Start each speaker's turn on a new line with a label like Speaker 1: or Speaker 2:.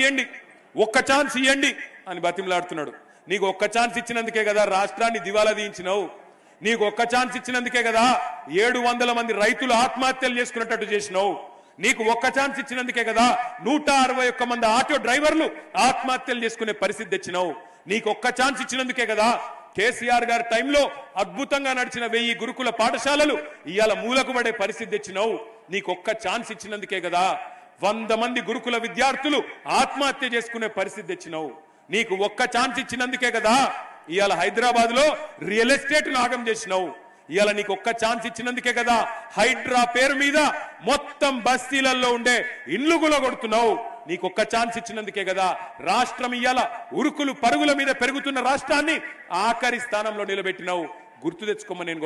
Speaker 1: ఇవ్వండి ఒక్క ఛాన్స్ ఇవ్వండి అని బతిమలాడుతున్నాడు. నీకు ఒక్క ఛాన్స్ ఇచ్చినందుకే కదా రాష్ట్రాన్ని దివాలా తీయించినావు. నీకు ఒక్క ఛాన్స్ ఇచ్చినందుకే కదా ఏడు వందల మంది రైతులు ఆత్మహత్యలు చేసుకున్నట్టు చేసినావు. నీకు ఒక్క ఛాన్స్ ఇచ్చినందుకే కదా నూట అరవై ఒక్క మంది ఆటో డ్రైవర్లు ఆత్మహత్యలు చేసుకునే పరిస్థితి తెచ్చినావు. నీకు ఒక్క ఛాన్స్ ఇచ్చినందుకే కదా కేసీఆర్ గారి టైంలో అద్భుతంగా నడిచిన వెయ్యి గురుకుల పాఠశాలలు ఇవాళ మూలకు పడే పరిస్థితి తెచ్చినావు. నీకు ఒక్క ఛాన్స్ ఇచ్చినందుకే కదా వంద మంది గురుకుల విద్యార్థులు ఆత్మహత్య చేసుకునే పరిస్థితి తెచ్చినావు. నీకు ఒక్క ఛాన్స్ ఇచ్చినందుకే కదా ఇవాళ హైదరాబాద్లో రియల్ ఎస్టేట్ నాగం చేసినావు. ఇవాళ నీకు ఒక్క ఛాన్స్ ఇచ్చినందుకే కదా హైడ్రా పేరు మీద మొత్తం బస్తీలలో ఉండే ఇండ్లు కొడుతున్నావు నీకు ఒక్క ఛాన్స్ ఇచ్చినందుకే కదా రాష్ట్రం ఇవాళ ఉరుకులు పరుగుల మీద పెరుగుతున్న రాష్ట్రాన్ని ఆఖరి స్థానంలో నిలబెట్టినావు. గుర్తు తెచ్చుకోమని నేను